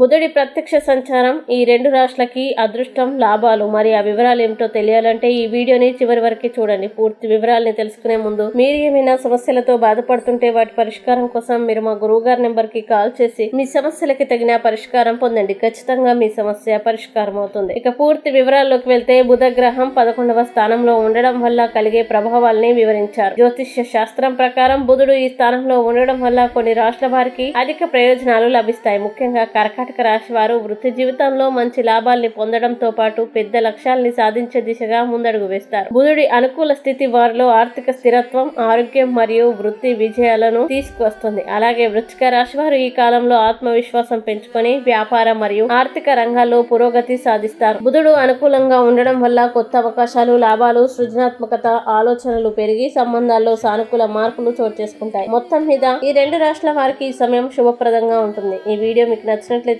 బుధుడి ప్రత్యక్ష సంచారం ఈ రెండు రాష్ట్రాలకి అదృష్టం లాభాలు. మరి ఆ వివరాలు ఏమిటో తెలియాలంటే ఈ వీడియోని చివరి వరకు చూడండి. పూర్తి వివరాలని తెలుసుకునే ముందు మీరు ఏమైనా సమస్యలతో బాధపడుతుంటే వాటి పరిష్కారం కోసం మీరు మా గురువు గారి నెంబర్కి కాల్ చేసి మీ సమస్యలకి తగిన పరిష్కారం పొందండి. ఖచ్చితంగా మీ సమస్య పరిష్కారం అవుతుంది. ఇక పూర్తి వివరాల్లోకి వెళ్తే బుధ గ్రహం పదకొండవ స్థానంలో ఉండడం వల్ల కలిగే ప్రభావాల్ని వివరించారు. జ్యోతిష్య శాస్త్రం ప్రకారం బుధుడు ఈ స్థానంలో ఉండడం వల్ల కొన్ని రాష్ట్రాల వారికి అధిక ప్రయోజనాలు లభిస్తాయి. ముఖ్యంగా కర్కాటక రాశి వారు వృత్తి జీవితంలో మంచి లాభాల్ని పొందడంతో పాటు పెద్ద లక్ష్యాల్ని సాధించే దిశగా ముందడుగు వేస్తారు. బుధుడి అనుకూల స్థితి వారిలో ఆర్థిక స్థిరత్వం ఆరోగ్యం మరియు వృత్తి విజయాలను తీసుకువస్తుంది. అలాగే వృచ్చిక రాశి వారు ఈ కాలంలో ఆత్మవిశ్వాసం పెంచుకొని వ్యాపార మరియు ఆర్థిక రంగాల్లో పురోగతి సాధిస్తారు. బుధుడు అనుకూలంగా ఉండడం వల్ల కొత్త అవకాశాలు లాభాలు సృజనాత్మకత ఆలోచనలు పెరిగి సంబంధాల్లో సానుకూల మార్పులు చోటు చేసుకుంటాయి. మొత్తం మీద ఈ రెండు రాష్ట్రాల వారికి ఈ సమయం శుభప్రదంగా ఉంటుంది. ఈ వీడియో మీకు నచ్చినట్లయితే